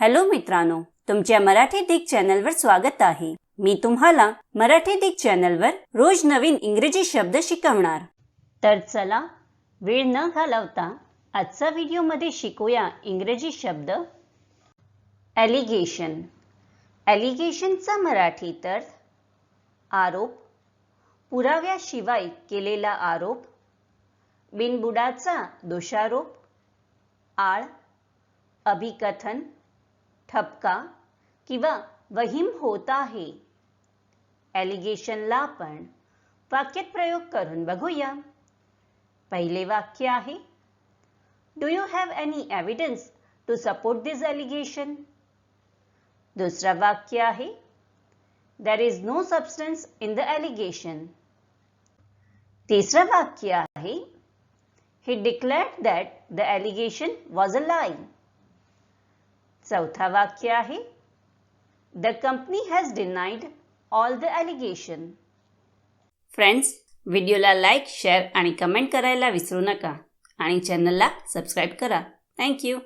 Hello मित्रांनो तुमच्या मराठी दिग चॅनलवर स्वागत आहे. मी तुम्हाला मराठी दिग चॅनलवर रोज नवीन इंग्रजी शब्द शिकवणार. तर चला वेळ न घालवता आजचा व्हिडिओमध्ये शिकूया इंग्रजी शब्द. ॲलिगेशन ॲलिगेशनचा मराठीत अर्थ आरोप. पुराव्याशिवाय केलेला आरोप. बिनबुडाचा दोषारोप. आळ. अभिकथन. ठपका किंवा वहीम होत आहे ॲलिगेशनला आपण वाक्यात प्रयोग करून बघूया. पहिले वाक्य आहे do you have any evidence to support this allegation दुसरा वाक्य आहे there is no substance in the allegation तिसरं वाक्य आहे, he declared that the allegation was a lie. चौथा वाक्य आहे. The company has denied all the allegation friends व्हिडिओला लाईक शेअर आणि कमेंट करायला विसरू नका. आणि चॅनलला सबस्क्राईब करा. थँक्यू